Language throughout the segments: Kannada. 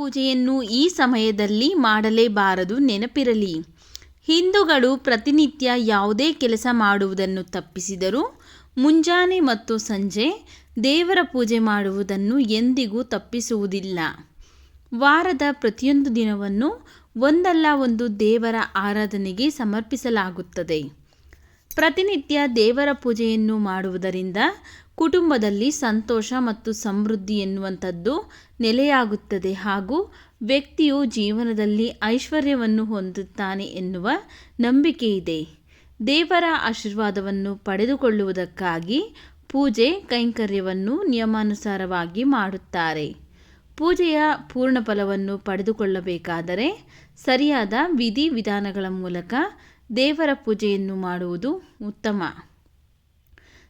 ಪೂಜೆಯನ್ನು ಈ ಸಮಯದಲ್ಲಿ ಮಾಡಲೇಬಾರದು, ನೆನಪಿರಲಿ. ಹಿಂದೂಗಳು ಪ್ರತಿನಿತ್ಯ ಯಾವುದೇ ಕೆಲಸ ಮಾಡುವುದನ್ನು ತಪ್ಪಿಸಿದರೂ, ಮುಂಜಾನೆ ಮತ್ತು ಸಂಜೆ ದೇವರ ಪೂಜೆ ಮಾಡುವುದನ್ನು ಎಂದಿಗೂ ತಪ್ಪಿಸುವುದಿಲ್ಲ. ವಾರದ ಪ್ರತಿಯೊಂದು ದಿನವನ್ನು ಒಂದಲ್ಲ ಒಂದು ದೇವರ ಆರಾಧನೆಗೆ ಸಮರ್ಪಿಸಲಾಗುತ್ತದೆ. ಪ್ರತಿನಿತ್ಯ ದೇವರ ಪೂಜೆಯನ್ನು ಮಾಡುವುದರಿಂದ ಕುಟುಂಬದಲ್ಲಿ ಸಂತೋಷ ಮತ್ತು ಸಮೃದ್ಧಿ ಎನ್ನುವಂಥದ್ದು ನೆಲೆಯಾಗುತ್ತದೆ ಹಾಗೂ ವ್ಯಕ್ತಿಯು ಜೀವನದಲ್ಲಿ ಐಶ್ವರ್ಯವನ್ನು ಹೊಂದುತ್ತಾನೆ ಎನ್ನುವ ನಂಬಿಕೆ ಇದೆ ದೇವರ ಆಶೀರ್ವಾದವನ್ನು ಪಡೆದುಕೊಳ್ಳುವುದಕ್ಕಾಗಿ ಪೂಜೆ ಕೈಂಕರ್ಯವನ್ನು ನಿಯಮಾನುಸಾರವಾಗಿ ಮಾಡುತ್ತಾರೆ. ಪೂಜೆಯ ಪೂರ್ಣ ಫಲವನ್ನು ಪಡೆದುಕೊಳ್ಳಬೇಕಾದರೆ ಸರಿಯಾದ ವಿಧಿ ವಿಧಾನಗಳ ಮೂಲಕ ದೇವರ ಪೂಜೆಯನ್ನು ಮಾಡುವುದು ಉತ್ತಮ.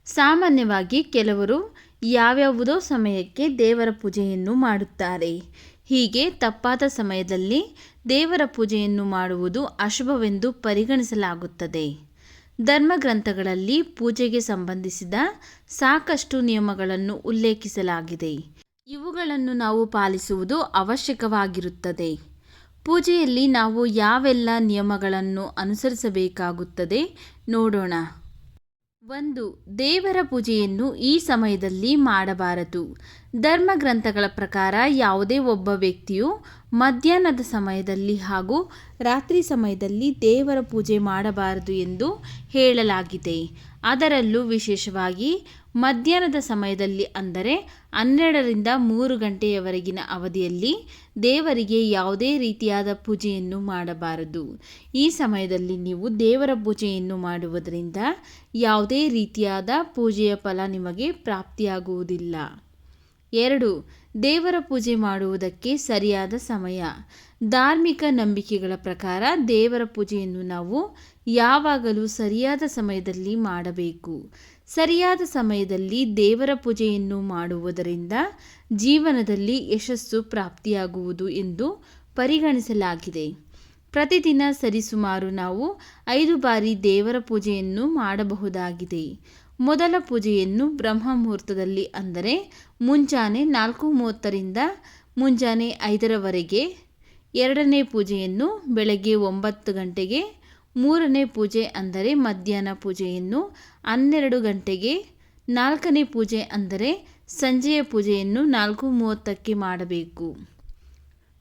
ಸಾಮಾನ್ಯವಾಗಿ ಕೆಲವರು ಯಾವ್ಯಾವುದೋ ಸಮಯಕ್ಕೆ ದೇವರ ಪೂಜೆಯನ್ನು ಮಾಡುತ್ತಾರೆ. ಹೀಗೆ ತಪ್ಪಾದ ಸಮಯದಲ್ಲಿ ದೇವರ ಪೂಜೆಯನ್ನು ಮಾಡುವುದು ಅಶುಭವೆಂದು ಪರಿಗಣಿಸಲಾಗುತ್ತದೆ. ಧರ್ಮಗ್ರಂಥಗಳಲ್ಲಿ ಪೂಜೆಗೆ ಸಂಬಂಧಿಸಿದ ಸಾಕಷ್ಟು ನಿಯಮಗಳನ್ನು ಉಲ್ಲೇಖಿಸಲಾಗಿದೆ. ಇವುಗಳನ್ನು ನಾವು ಪಾಲಿಸುವುದು ಅವಶ್ಯಕವಾಗಿರುತ್ತದೆ. ಪೂಜೆಯಲ್ಲಿ ನಾವು ಯಾವೆಲ್ಲ ನಿಯಮಗಳನ್ನು ಅನುಸರಿಸಬೇಕಾಗುತ್ತದೆ ನೋಡೋಣ. ಒಂದು, ದೇವರ ಪೂಜೆಯನ್ನು ಈ ಸಮಯದಲ್ಲಿ ಮಾಡಬಾರದು. ಧರ್ಮಗ್ರಂಥಗಳ ಪ್ರಕಾರ ಯಾವುದೇ ಒಬ್ಬ ವ್ಯಕ್ತಿಯು ಮಧ್ಯಾಹ್ನದ ಸಮಯದಲ್ಲಿ ಹಾಗೂ ರಾತ್ರಿ ಸಮಯದಲ್ಲಿ ದೇವರ ಪೂಜೆ ಮಾಡಬಾರದು ಎಂದು ಹೇಳಲಾಗಿದೆ. ಅದರಲ್ಲೂ ವಿಶೇಷವಾಗಿ ಮಧ್ಯಾಹ್ನದ ಸಮಯದಲ್ಲಿ ಅಂದರೆ ಹನ್ನೆರಡರಿಂದ ಮೂರು ಗಂಟೆಯವರೆಗಿನ ಅವಧಿಯಲ್ಲಿ ದೇವರಿಗೆ ಯಾವುದೇ ರೀತಿಯಾದ ಪೂಜೆಯನ್ನು ಮಾಡಬಾರದು. ಈ ಸಮಯದಲ್ಲಿ ನೀವು ದೇವರ ಪೂಜೆಯನ್ನು ಮಾಡುವುದರಿಂದ ಯಾವುದೇ ರೀತಿಯಾದ ಪೂಜೆಯ ಫಲ ನಿಮಗೆ ಪ್ರಾಪ್ತಿಯಾಗುವುದಿಲ್ಲ. ಎರಡು, ದೇವರ ಪೂಜೆ ಮಾಡುವುದಕ್ಕೆ ಸರಿಯಾದ ಸಮಯ. ಧಾರ್ಮಿಕ ನಂಬಿಕೆಗಳ ಪ್ರಕಾರ ದೇವರ ಪೂಜೆಯನ್ನು ನಾವು ಯಾವಾಗಲೂ ಸರಿಯಾದ ಸಮಯದಲ್ಲಿ ಮಾಡಬೇಕು. ಸರಿಯಾದ ಸಮಯದಲ್ಲಿ ದೇವರ ಪೂಜೆಯನ್ನು ಮಾಡುವುದರಿಂದ ಜೀವನದಲ್ಲಿ ಯಶಸ್ಸು ಪ್ರಾಪ್ತಿಯಾಗುವುದು ಎಂದು ಪರಿಗಣಿಸಲಾಗಿದೆ. ಪ್ರತಿದಿನ ಸರಿಸುಮಾರು ನಾವು ಐದು ಬಾರಿ ದೇವರ ಪೂಜೆಯನ್ನು ಮಾಡಬಹುದಾಗಿದೆ. ಮೊದಲ ಪೂಜೆಯನ್ನು ಬ್ರಹ್ಮ ಮುಹೂರ್ತದಲ್ಲಿ ಅಂದರೆ ಮುಂಜಾನೆ ನಾಲ್ಕು ಮೂವತ್ತರಿಂದ ಮುಂಜಾನೆ ಐದರವರೆಗೆ, ಎರಡನೇ ಪೂಜೆಯನ್ನು ಬೆಳಗ್ಗೆ ಒಂಬತ್ತು ಗಂಟೆಗೆ, ಮೂರನೇ ಪೂಜೆ ಅಂದರೆ ಮಧ್ಯಾಹ್ನ ಪೂಜೆಯನ್ನು ಹನ್ನೆರಡು ಗಂಟೆಗೆ, ನಾಲ್ಕನೇ ಪೂಜೆ ಅಂದರೆ ಸಂಜೆಯ ಪೂಜೆಯನ್ನು ನಾಲ್ಕು ಮೂವತ್ತಕ್ಕೆ ಮಾಡಬೇಕು.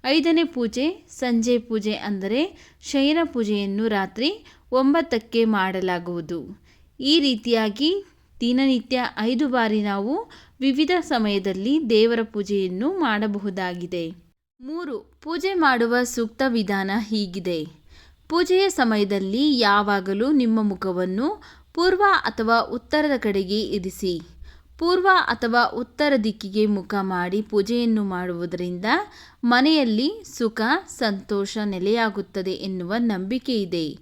ಐದನೇ ಪೂಜೆ ಸಂಜೆ ಪೂಜೆ ಅಂದರೆ ಶಯನ ಪೂಜೆಯನ್ನು ರಾತ್ರಿ ಒಂಬತ್ತಕ್ಕೆ ಮಾಡಲಾಗುವುದು. ಈ ರೀತಿಯಾಗಿ ದಿನನಿತ್ಯ ಐದು ಬಾರಿ ನಾವು ವಿವಿಧ ಸಮಯದಲ್ಲಿ ದೇವರ ಪೂಜೆಯನ್ನು ಮಾಡಬಹುದಾಗಿದೆ. ಮೂರು, ಪೂಜೆ ಮಾಡುವ ಸೂಕ್ತ ವಿಧಾನ ಹೀಗಿದೆ. ಪೂಜೆಯ ಸಮಯದಲ್ಲಿ ಯಾವಾಗಲೂ ನಿಮ್ಮ ಮುಖವನ್ನು ಪೂರ್ವ ಅಥವಾ ಉತ್ತರದ ಕಡೆಗೆ ಇರಿಸಿ. ಪೂರ್ವ ಅಥವಾ ಉತ್ತರ ದಿಕ್ಕಿಗೆ ಮುಖ ಮಾಡಿ ಪೂಜೆಯನ್ನು ಮಾಡುವುದರಿಂದ ಮನೆಯಲ್ಲಿ ಸುಖ, ಸಂತೋಷ ನೆಲೆಯಾಗುತ್ತದೆ ಎನ್ನುವ ನಂಬಿಕೆ ಇದೆ.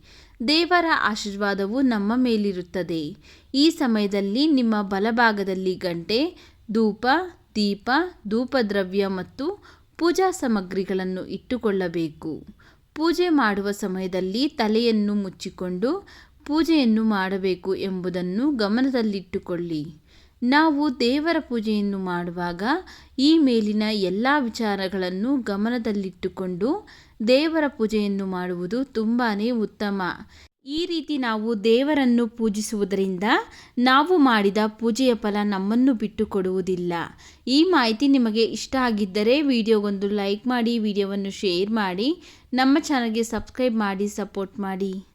ದೇವರ ಆಶೀರ್ವಾದವು ನಮ್ಮ ಮೇಲಿರುತ್ತದೆ. ಈ ಸಮಯದಲ್ಲಿ ನಿಮ್ಮ ಬಲಭಾಗದಲ್ಲಿ ಗಂಟೆ, ಧೂಪ, ದೀಪ, ಧೂಪದ್ರವ್ಯ ಮತ್ತು ಪೂಜಾ ಸಾಮಗ್ರಿಗಳನ್ನು ಇಟ್ಟುಕೊಳ್ಳಬೇಕು. ಪೂಜೆ ಮಾಡುವ ಸಮಯದಲ್ಲಿ ತಲೆಯನ್ನು ಮುಚ್ಚಿಕೊಂಡು ಪೂಜೆಯನ್ನು ಮಾಡಬೇಕು ಎಂಬುದನ್ನು ಗಮನದಲ್ಲಿಟ್ಟುಕೊಳ್ಳಿ. ನಾವು ದೇವರ ಪೂಜೆಯನ್ನು ಮಾಡುವಾಗ ಈ ಮೇಲಿನ ಎಲ್ಲ ವಿಚಾರಗಳನ್ನು ಗಮನದಲ್ಲಿಟ್ಟುಕೊಂಡು ದೇವರ ಪೂಜೆಯನ್ನು ಮಾಡುವುದು ತುಂಬಾ ಉತ್ತಮ. ಈ ರೀತಿ ನಾವು ದೇವರನ್ನು ಪೂಜಿಸುವುದರಿಂದ ನಾವು ಮಾಡಿದ ಪೂಜೆಯ ಫಲ ನಮ್ಮನ್ನು ಬಿಟ್ಟು ಕೊಡುವುದಿಲ್ಲ ಈ ಮಾಹಿತಿ ನಿಮಗೆ ಇಷ್ಟ ಆಗಿದ್ದರೆ ವಿಡಿಯೋಗೊಂದು ಲೈಕ್ ಮಾಡಿ, ವಿಡಿಯೋವನ್ನು ಶೇರ್ ಮಾಡಿ, ನಮ್ಮ ಚಾನಲ್ಗೆ ಸಬ್ಸ್ಕ್ರೈಬ್ ಮಾಡಿ, ಸಪೋರ್ಟ್ ಮಾಡಿ.